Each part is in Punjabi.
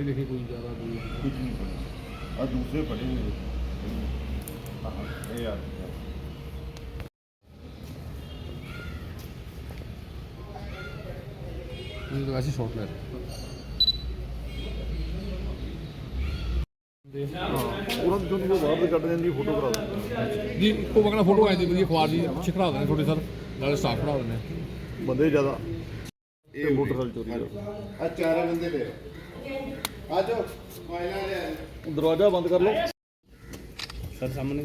ਪੜ੍ਹੇ ਲਿਖੇ ਕੋਈ ਜ਼ਿਆਦਾ ਕੋਈ ਕੁਝ ਨਹੀਂ ਪੜਿਆ ਆ ਦੂਸਰੇ ਪੜੇ ਹੋਏ ਆਹ ਇਹ ਆ ਇਹ ਤਾਂ ਵੈਸੇ ਸ਼ਾਰਟ ਲੈ ਉਹਨਾਂ ਨੂੰ ਜਦੋਂ ਬਾਹਰ ਦੇ ਕੱਢ ਜਾਂਦੀ ਫੋਟੋ ਕਰਾ ਦਿੰਦੇ ਜੀ ਇੱਕੋ ਵਗਣਾ ਫੋਟੋ ਆਈ ਦੀ ਵਧੀਆ ਅਖਬਾਰ ਜੀ ਛਕੜਾ ਦਿੰਦੇ ਤੁਹਾਡੇ ਸਰ ਨਾਲੇ ਸਟਾਫ ਪੜਾ ਦਿੰਦੇ ਬੰਦੇ ਜ਼ਿਆਦਾ। ਇਹ ਮੋਟਰਸਾਈਕਲ ਚੋਰੀ ਦਾ ਆ ਚਾਰੇ ਬੰਦੇ ਲੈ ਲੈ ਦਰਵਾਜ਼ਾ ਬੰਦ ਕਰ ਲਓ। ਸਰ ਸਾਹਮਣੇ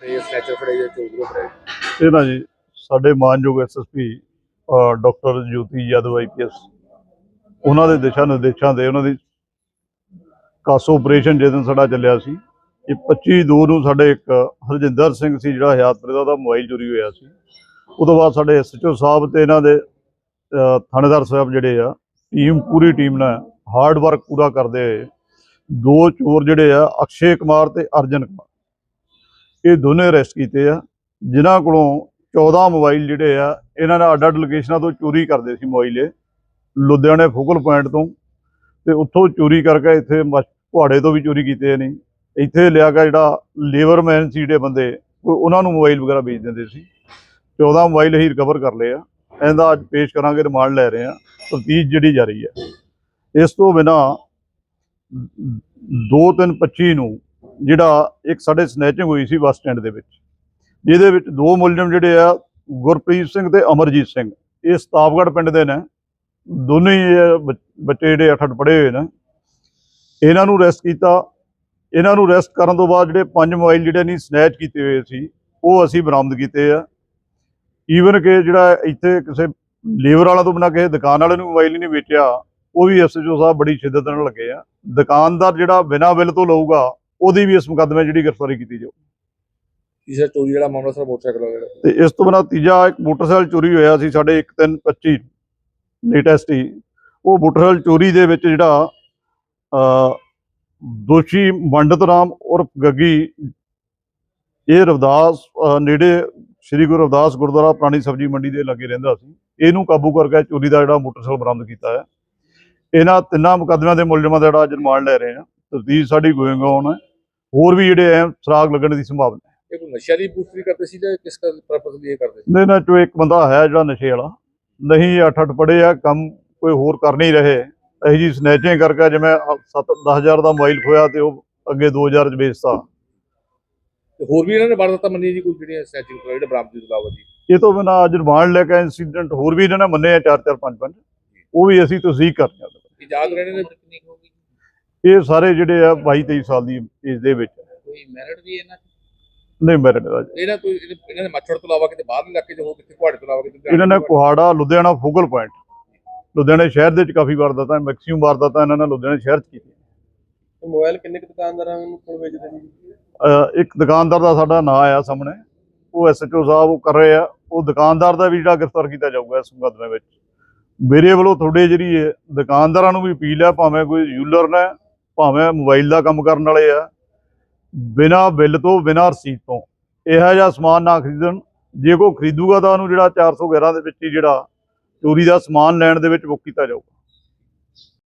ਇਹ ਸਟੈਚਰ ਫੜੇ ਜਾਂ ਚੋਗਰੋ ਫੜੇ ਇਹ ਨਾ ਜੀ ਸਾਡੇ ਮਾਨਯੋਗ SSP doctor Jyoti Yadav IPS ਉਹਨਾਂ ਦੇ ਦਿਸ਼ਾ ਨਿਰਦੇਸ਼ਾਂ ਦੇ ਉਹਨਾਂ ਦੀ ਕਾਸੋ ਆਪਰੇਸ਼ਨ ਜਿਸ ਦਿਨ ਸਾਡਾ ਚੱਲਿਆ ਸੀ, ਇਹ 25 ਦੋ ਨੂੰ ਸਾਡੇ ਇੱਕ ਹਰਜਿੰਦਰ ਸਿੰਘ ਸੀ ਜਿਹੜਾ ਹਯਾਤਪੁਰ ਦਾ, ਉਹਦਾ ਮੋਬਾਈਲ ਚੋਰੀ ਹੋਇਆ ਸੀ। ਉਹ ਤੋਂ ਬਾਅਦ ਸਾਡੇ ਐਸਐਚਓ ਸਾਹਿਬ ਤੇ ਇਹਨਾਂ ਦੇ ਥਾਣੇਦਾਰ ਸਾਹਿਬ ਜਿਹੜੇ ਆ ਟੀਮ ਪੂਰੀ ਟੀਮ ਨਾਲ ਹਾਰਡ ਵਰਕ ਪੂਰਾ ਕਰਦੇ ਹੋਏ, ਦੋ ਚੋਰ ਜਿਹੜੇ ਆ, ਅਕਸ਼ੇ ਕੁਮਾਰ ਤੇ ਅਰਜਨ ਕੁਮਾਰ। ਇਹ ਦੋਨੇ ਅਰੈਸਟ ਕੀਤੇ ਆ, ਜਿਨ੍ਹਾਂ ਕੋਲੋਂ 14 ਮੋਬਾਈਲ ਜਿਹੜੇ ਆ ਇਹਨਾਂ ਨੇ ਅੱਡ-ਅੱਡ ਲੋਕੇਸ਼ਨਾਂ ਤੋਂ ਚੋਰੀ ਕਰਦੇ ਸੀ ਮੋਬਾਈਲੇ ਲੁਧਿਆਣੇ ਫੋਕਲ ਪੁਆਇੰਟ ਤੋਂ ਤੇ ਉੱਥੋਂ ਚੋਰੀ ਕਰਕੇ ਇੱਥੇ ਮਛ- ਪੁਹਾੜੇ ਤੋਂ ਵੀ ਚੋਰੀ ਕੀਤੇ ਨੇ। ਇੱਥੇ ਲਿਆ ਕੇ ਜਿਹੜਾ ਲੇਬਰਮੈਨ ਸੀ ਜਿਹੜੇ ਬੰਦੇ, ਉਹ- ਉਹਨਾਂ ਨੂੰ ਮੋਬਾਈਲ ਵਗੈਰਾ ਵੇਚ ਦਿੰਦੇ ਸੀ। 14 ਮੋਬਾਈਲ ਅਸੀਂ ਰਿਕਵਰ ਕਰ ਲਏ ਆ। ਇਹਦਾ ਅੱਜ ਪੇਸ਼ ਕਰਾਂਗੇ, ਰਿਮਾਂਡ ਲੈ ਰਹੇ ਆ। ਤਫਤੀਸ਼ ਜਿਹੜੀ ਜਾਰੀ ਹੈ। ਇਸ ਤੋਂ ਬਿਨਾ 2325 ਨੂੰ ਜਿਹੜਾ ਇੱਕ ਸਾਡੇ ਸਨੈਚਿੰਗ ਹੋਈ ਸੀ ਬੱਸ ਸਟੈਂਡ ਦੇ ਵਿੱਚ, ਜਿਹਦੇ ਵਿੱਚ ਦੋ ਮੁਲਜ਼ਮ ਜਿਹੜੇ ਆ ਗੁਰਪ੍ਰੀਤ ਸਿੰਘ ਤੇ ਅਮਰਜੀਤ ਸਿੰਘ। ਇਹ ਸਤਾਬਗੜ੍ਹ ਪਿੰਡ ਦੇ ਨੇ। ਦੋਨੇ ਬੱਚੇ ਜਿਹੜੇ ਅੱਠ ਅੱਠ ਪੜ੍ਹੇ ਹੋਏ ਨੇ। ਇਹਨਾਂ ਨੂੰ ਰੈਸਟ ਕੀਤਾ। ਇਹਨਾਂ ਨੂੰ ਰੈਸਟ ਕਰਨ ਤੋਂ ਬਾਅਦ ਜਿਹੜੇ ਪੰਜ ਮੋਬਾਈਲ ਜਿਹੜੇ ਨਹੀਂ ਸਨੈਚ ਕੀਤੇ ਹੋਏ ਸੀ, ਉਹ ਅਸੀਂ ਬਰਾਮਦ ਕੀਤੇ ਆ। ਈਵਨ ਕਿ ਜਿਹੜਾ ਇੱਥੇ ਕਿਸੇ ਲੇਬਰ ਵਾਲਾ ਤੋਂ ਬਿਨਾਂ ਕਿਸੇ ਦੁਕਾਨ ਵਾਲੇ ਨੂੰ ਮੋਬਾਈਲ ਹੀ ਨਹੀਂ ਵੇਚਿਆ, ਉਹ ਵੀ ਐਸਐਚਓ ਸਾਹਿਬ ਬੜੀ ਸ਼ਿੱਦਤ ਨਾਲ ਲੱਗੇ ਆ। ਦੁਕਾਨਦਾਰ ਜਿਹੜਾ ਬਿਨਾਂ ਬਿੱਲ ਤੋਂ ਲਊਗਾ, ਉਹਦੀ ਵੀ ਇਸ ਮੁਕੱਦਮੇ ਜਿਹੜੀ ਗ੍ਰਿਫਤਾਰੀ ਕੀਤੀ ਜਾਊ। ਤੀਸਰਾ ਚੋਰੀ ਜਿਹੜਾ ਮਾਮਲਾ ਸਰ ਮੋਟਰਸਾਈਕਲ ਦਾ। ਜਿਹੜਾ ਤੇ ਇਸ ਤੋਂ ਬਿਨਾਂ ਤੀਜਾ ਇੱਕ ਮੋਟਰਸਾਈਕਲ ਚੋਰੀ ਹੋਇਆ ਸੀ ਸਾਡੇ 1325 ਲੇਟੈਸਟ ਹੀ। ਉਹ ਮੋਟਰਸਾਈਕਲ ਚੋਰੀ ਦੇ ਵਿੱਚ ਜਿਹੜਾ ਅ ਦੋਸ਼ੀ ਮੰਡਤ ਰਾਮ ਉਰਫ ਗੱਗੀ, ਇਹ ਰਵਦਾਸ ਨੇੜੇ ਸ੍ਰੀ ਗੁਰੂ ਰਵਦਾਸ ਗੁਰਦੁਆਰਾ ਪੁਰਾਣੀ ਸਬਜ਼ੀ ਮੰਡੀ ਦੇ ਲੱਗੇ ਰਹਿੰਦਾ ਸੀ। ਇਹਨੂੰ ਕਾਬੂ ਕਰਕੇ ਚੋਰੀ ਦਾ ਜਿਹੜਾ ਮੋਟਰਸਾਈਕਲ ਬਰਾਮਦ ਕੀਤਾ ਹੈ। ਇਹਨਾਂ ਤਿੰਨਾਂ ਮੁਕੱਦਮਿਆਂ ਦੇ ਮੁਲਜ਼ਮਾਂ ਦਾ ਜਿਹੜਾ ਅੱਜ ਲੈ ਰਹੇ ਆ ਤਫਤੀਸ਼ ਸਾਡੀ ਗੋਇੰਗ ਔਨ ਹੈ। ਹੋਰ ਵੀ ਜਿਹੜੇ ਐ ਸੁਰਾਗ ਲੱਗਣ ਦੀ ਸੰਭਾਵਨਾ ਹੈ। ਕੋਈ ਨਸ਼ਿਆਂ ਦੀ ਬੂਸਟਰੀ ਕਰਦੇ ਸੀ ਜਾਂ ਕਿਸ ਪਰਪਸ ਲਈ ਇਹ ਕਰਦੇ ਸੀ? ਨੇ ਨਾ ਚੋ ਇੱਕ ਬੰਦਾ ਹੈ ਜਿਹੜਾ ਨਸ਼ੇ ਵਾਲਾ ਨਹੀਂ ਅੱਠ ਅੱਠ ਪੜੇ ਆ ਕੰਮ ਕੋਈ ਹੋਰ ਕਰ ਨਹੀਂ ਰਹੇ। ਇਹੀ ਜੀ ਸਨੈਚਿੰਗ ਕਰਕੇ ਜਿਵੇਂ 7 10000 ਦਾ ਮੋਬਾਈਲ ਖੋਇਆ ਤੇ ਉਹ ਅੱਗੇ 2000 ਚ ਵੇਚਤਾ। ਤੇ ਹੋਰ ਵੀ ਇਹਨਾਂ ਨੇ ਵਾਰਦਾਤਾਂ ਮੰਨੀਆਂ ਜੀ ਕੋਈ ਜਿਹੜੀਆਂ ਸਟੈਚਿੰਗ ਤੋਂ ਜਿਹੜੇ ਬਰਾਮਦੀ ਤੋਂ ਇਲਾਵਾ ਜੀ? ਇਹ ਤੋਂ ਬਿਨਾਂ ਅੱਜ ਰਿਮਾਂਡ ਲੈ ਕੇ ਇੰਸੀਡੈਂਟ ਹੋਰ ਵੀ ਇਹਨਾਂ ਨੇ ਮੰਨੇ ਆ 4 4 5 5 ਉਹ ਵੀ ਅਸੀਂ ਤਸਦੀਕ ਕਰਨੀ ਆ। ਇਜਾਜ਼ ਰਹਿਣੇ ਨੇ? ਤਕਨੀਕ ਹੋਗੀ ਇਹ ਸਾਰੇ ਜਿਹੜੇ ਆ 22 23 ਸਾਲ ਦੀ ਏਜ ਦੇ ਵਿੱਚ। ਕੋਈ ਮੈਰਿਟ ਵੀ ਇਹਨਾਂ ਨਹੀਂ ਮੇਰੇ ਨਾਲ ਇਹਨਾਂ ਤੋਂ ਇਹਨਾਂ ਦੇ ਮੱਛੜ ਤੋਂ ਇਲਾਵਾ ਕਿਤੇ ਬਾਹਰ ਇਲਾਕੇ 'ਚ ਹੋ ਕਿਤੇ ਕੁਹਾੜੇ ਤੋਂ ਇਲਾਵਾ ਕਿਤੇ ਇਹਨਾਂ ਨੇ ਕੁਹਾੜਾ? Ludhiana focal point. ਲੁਧਿਆਣੇ ਸ਼ਹਿਰ ਦੇ ਵਿੱਚ ਕਾਫੀ ਵਾਰਦਾਤਾਂ ਮੈਕਸਿਮਮ ਵਾਰਦਾਤਾਂ ਇਹਨਾਂ ਨੇ ਲੁਧਿਆਣੇ ਸ਼ਹਿਰ ਚ ਕੀਤੀਆਂ। ਮੋਬਾਈਲ ਕਿੰਨੇ ਕੁ ਦੁਕਾਨਦਾਰਾਂ ਨੂੰ ਕੋਲ ਵੇਚਦੇ ਨੇ ਜੀ ਇੱਕ ਦੁਕਾਨਦਾਰ ਦਾ ਸਾਡਾ ਨਾਂ ਆਇਆ ਸਾਹਮਣੇ। ਉਹ ਐਸਐਚਓ ਸਾਹਿਬ ਉਹ ਕਰ ਰਹੇ ਆ। ਉਹ ਦੁਕਾਨਦਾਰ ਦਾ ਵੀ ਜਿਹੜਾ ਗ੍ਰਿਫਤਾਰ ਕੀਤਾ ਜਾਊਗਾ ਇਸ ਮੁਕੱਦਮੇ ਵਿੱਚ। ਮੇਰੇ ਵੱਲੋਂ ਤੁਹਾਡੇ ਜਿਹੜੀ ਦੁਕਾਨਦਾਰਾਂ ਨੂੰ ਵੀ ਅਪੀਲ ਹੈ ਭਾਵੇਂ ਕੋਈ ਜੂਲਰ ਨੇ ਭਾਵੇਂ ਮੋਬਾਈਲ ਦਾ ਕੰਮ ਕਰਨ ਵਾਲੇ ਆ। ਬਿਨਾ ਬਿੱਲ ਤੋਂ, ਬਿਨਾ ਰਸੀਦ ਤੋਂ। ਇਹੋ ਜਿਹਾ ਸਮਾਨ ਨਾ ਖਰੀਦਣ। ਜੇ ਕੋਈ ਖਰੀਦੂਗਾ ਤਾਂ ਉਹਨੂੰ ਜਿਹੜਾ 411 ਦੇ ਵਿੱਚ ਹੀ ਜਿਹੜਾ ਚੋਰੀ ਦਾ ਸਮਾਨ ਲੈਣ ਦੇ ਵਿੱਚ ਬੁੱਕ ਕੀਤਾ ਜਾਊਗਾ।